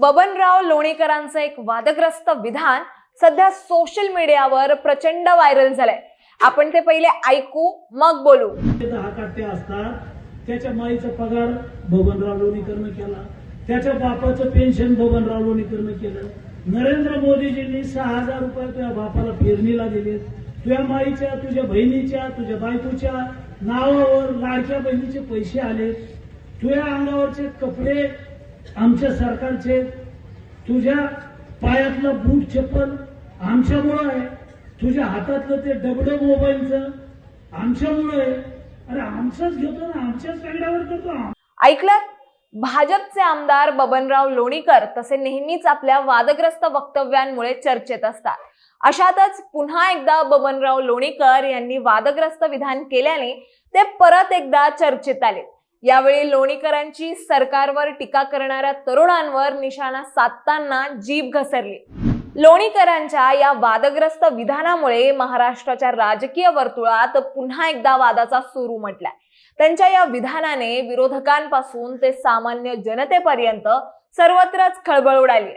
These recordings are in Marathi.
बबनराव लोणीकरांचं एक वादग्रस्त विधान सध्या सोशल मीडियावर प्रचंड व्हायरल झालंय. आपण ते पहिले ऐकू मग बोलू. असतात. त्याच्या माईचा पगार बबनराव लोणीकरनं केला. त्याच्या बापाचं पेन्शन बबनराव लोणीकरनं केलं. नरेंद्र मोदीजींनी सहा हजार रुपये तुझ्या बापाला पेरणीला दिले तुझ्या माईच्या तुझ्या बहिणीच्या तुझ्या बायकोच्या नावावर लाडक्या बहिणीचे पैसे आले तुझ्या अंगावरचे कपडे आमच्या सरकारचे तुझ्या पायातलं बूट चप्पल आमच्यामुळं आहे. तुझ्या हातातलं ते डबडं मोबाईलचं आमच्यामुळं आहे. अरे आमचंच घेतो ना आमच्याच सगळ्यावर करतो ऐकलं? भाजपचे आमदार बबनराव लोणीकर तसे नेहमीच आपल्या वादग्रस्त वक्तव्यांमुळे चर्चेत असतात. अशातच पुन्हा एकदा बबनराव लोणीकर यांनी वादग्रस्त विधान केल्याने ते परत एकदा चर्चेत आले यावेळी लोणीकरांची सरकारवर टीका करणाऱ्या तरुणांवर निशाणा साधताना जीभ घसरली. लोणीकरांच्या या वादग्रस्त विधानामुळे महाराष्ट्राच्या राजकीय वर्तुळात पुन्हा एकदा वादाचा सूर उमटलाय. त्यांच्या या विधानाने विरोधकांपासून ते सामान्य जनतेपर्यंत सर्वत्रच खळबळ उडाली.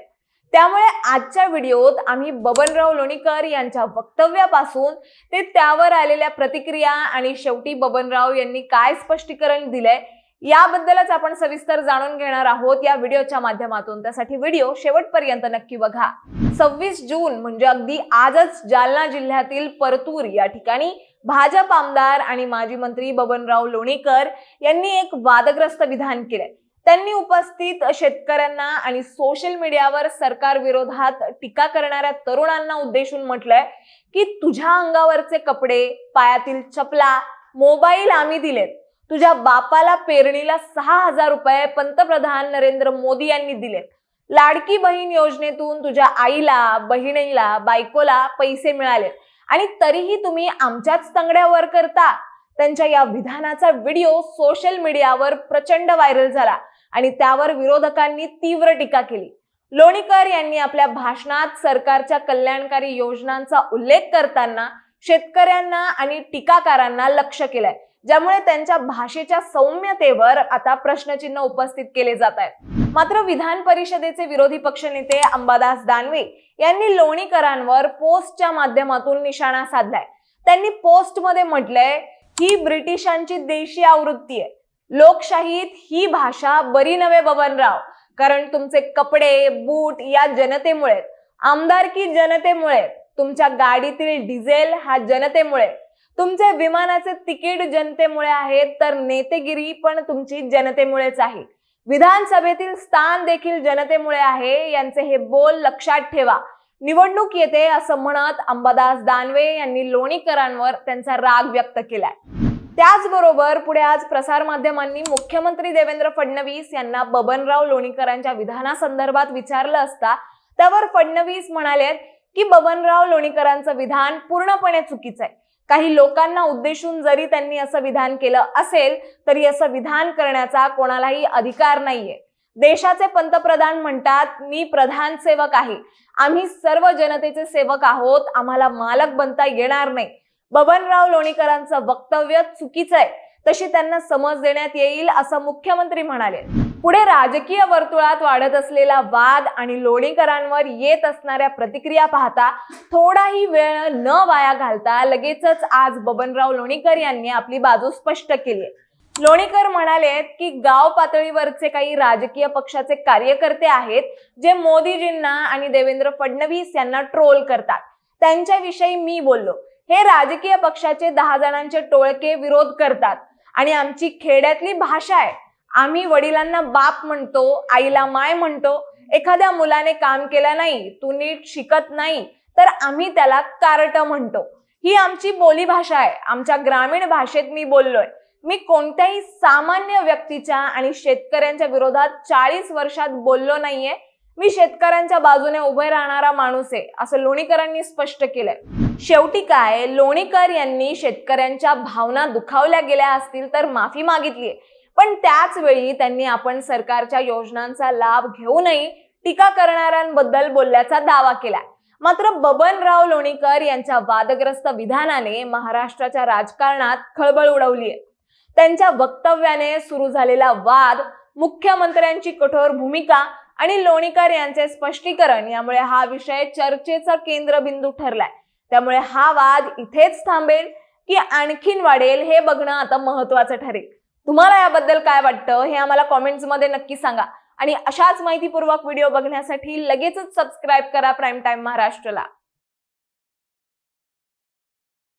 त्यामुळे आजच्या व्हिडिओत आम्ही बबनराव लोणीकर यांच्या वक्तव्यापासून ते त्यावर आलेल्या प्रतिक्रिया आणि शेवटी बबनराव यांनी काय स्पष्टीकरण दिलंय याबद्दलच आपण सविस्तर जाणून घेणार आहोत या व्हिडिओच्या माध्यमातून. त्यासाठी व्हिडिओ शेवटपर्यंत नक्की बघा. सव्वीस जून म्हणजे अगदी आजच जालना जिल्ह्यातील परतूर या ठिकाणी भाजप आमदार आणि माजी मंत्री बबनराव लोणीकर यांनी एक वादग्रस्त विधान केलंय. त्यांनी उपस्थित शेतकऱ्यांना आणि सोशल मीडियावर सरकार विरोधात टीका करणाऱ्या तरुणांना उद्देशून म्हटलंय की तुझ्या अंगावरचे कपडे पायातील चपला मोबाईल आम्ही दिलेत. तुझ्या बापाला पेरणीला सहा हजार रुपये पंतप्रधान नरेंद्र मोदी यांनी दिलेत. लाडकी बहीण योजनेतून तुझ्या आईला बहिणीला बायकोला पैसे मिळाले आणि तरीही तुम्ही आमच्याच तंगड्यावर करता. त्यांच्या या विधानाचा व्हिडिओ सोशल मीडियावर प्रचंड व्हायरल झाला आणि त्यावर विरोधकांनी तीव्र टीका केली. लोणीकर यांनी आपल्या भाषणात सरकारच्या कल्याणकारी योजनांचा उल्लेख करताना शेतकऱ्यांना आणि टीकाकारांना लक्ष केलंय. ज्यामुळे त्यांच्या भाषेच्या सौम्यतेवर आता प्रश्नचिन्ह उपस्थित केले जात आहेत. मात्र विधान परिषदेचे विरोधी पक्षनेते अंबादास दानवे यांनी लोणीकरांवर पोस्टच्या माध्यमातून निशाणा साधलाय. त्यांनी पोस्टमध्ये म्हटलंय ही ब्रिटिशांची देशी आवृत्ती आहे. लोकशाहीत ही भाषा बरी नव्हे बबनराव. कारण तुमचे कपडे बूट या जनतेमुळे आमदारकी जनतेमुळे तुमच्या गाडीतील डिझेल हा जनतेमुळे तुमचे विमानाचे तिकीट जनतेमुळे आहेत तर नेतेगिरी पण तुमची जनतेमुळेच आहे. विधानसभेतील स्थान देखील जनतेमुळे आहे यांचे हे बोल लक्षात ठेवा. निवडणूक येते असं म्हणत अंबादास दानवे यांनी लोणीकरांवर त्यांचा राग व्यक्त केलाय. त्याचबरोबर पुढे आज प्रसारमाध्यमांनी मुख्यमंत्री देवेंद्र फडणवीस यांना बबनराव लोणीकरांच्या विधानासंदर्भात विचारलं असता त्यावर फडणवीस म्हणाले की बबनराव लोणीकरांचं विधान पूर्णपणे चुकीचं आहे. काही लोकांना उद्देशून जरी त्यांनी असं विधान केलं असेल तरी असं विधान करण्याचा कोणालाही अधिकार नाहीये. देशाचे पंतप्रधान म्हणतात मी प्रधान सेवक आहे. आम्ही सर्व जनतेचे सेवक आहोत. आम्हाला मालक बनता येणार नाही. बबनराव लोणीकरांचं वक्तव्य चुकीचं आहे. तशी त्यांना समज देण्यात येईल असं मुख्यमंत्री म्हणाले. पुढे राजकीय वर्तुळात वाढत असलेला वाद आणि लोणीकरांवर येत असणाऱ्या प्रतिक्रिया पाहता थोडाही वेळ न वाया घालता लगेचच आज बबनराव लोणीकर यांनी आपली बाजू स्पष्ट केली. आहे. लोणीकर म्हणाले की गाव पातळीवरचे काही राजकीय पक्षाचे कार्यकर्ते आहेत जे मोदीजींना आणि देवेंद्र फडणवीस यांना ट्रोल करतात. त्यांच्याविषयी मी बोललो. हे राजकीय पक्षाचे दहा जणांचे टोळके विरोध करतात आणि आमची खेड्यातली भाषा आहे. आम्ही वडिलांना बाप म्हणतो आईला माय म्हणतो एखाद्या मुलाने काम केलं नाही तू नीट शिकत नाही तर आम्ही त्याला कार्ट म्हणतो. ही आमची बोलीभाषा आहे. आमच्या ग्रामीण भाषेत मी बोललोय. मी कोणत्याही सामान्य व्यक्तीच्या आणि शेतकऱ्यांच्या विरोधात चाळीस वर्षात बोललो नाहीये. मी शेतकऱ्यांच्या बाजूने उभे राहणारा माणूस आहे असं लोणीकरांनी स्पष्ट केलंय. शेवटी काय? लोणीकर यांनी शेतकऱ्यांच्या भावना दुखावल्या गेल्या असतील तर माफी मागितली पण त्याच वेळी त्यांनी आपण सरकारच्या योजनांचा लाभ घेऊनही टीका करणाऱ्यांबद्दल बोलल्याचा दावा केला मात्र बबनराव लोणीकर यांच्या वादग्रस्त विधानाने महाराष्ट्राच्या राजकारणात खळबळ उडवली आहे त्यांच्या वक्तव्याने सुरू झालेला वाद मुख्यमंत्र्यांची कठोर भूमिका आणि लोणीकर यांचे स्पष्टीकरण यामुळे हा विषय चर्चेचा केंद्रबिंदू ठरलाय. त्यामुळे हा वाद इथेच थांबेल की आणखीन वाढेल हे बघणं आता महत्वाचं ठरेल. तुम्हाला याबद्दल काय वाटतं हे आम्हाला कॉमेंट्समध्ये नक्की सांगा. आणि अशाच माहितीपूर्वक व्हिडिओ बघण्यासाठी लगेचच सबस्क्राईब करा प्राईम टाइम महाराष्ट्रला.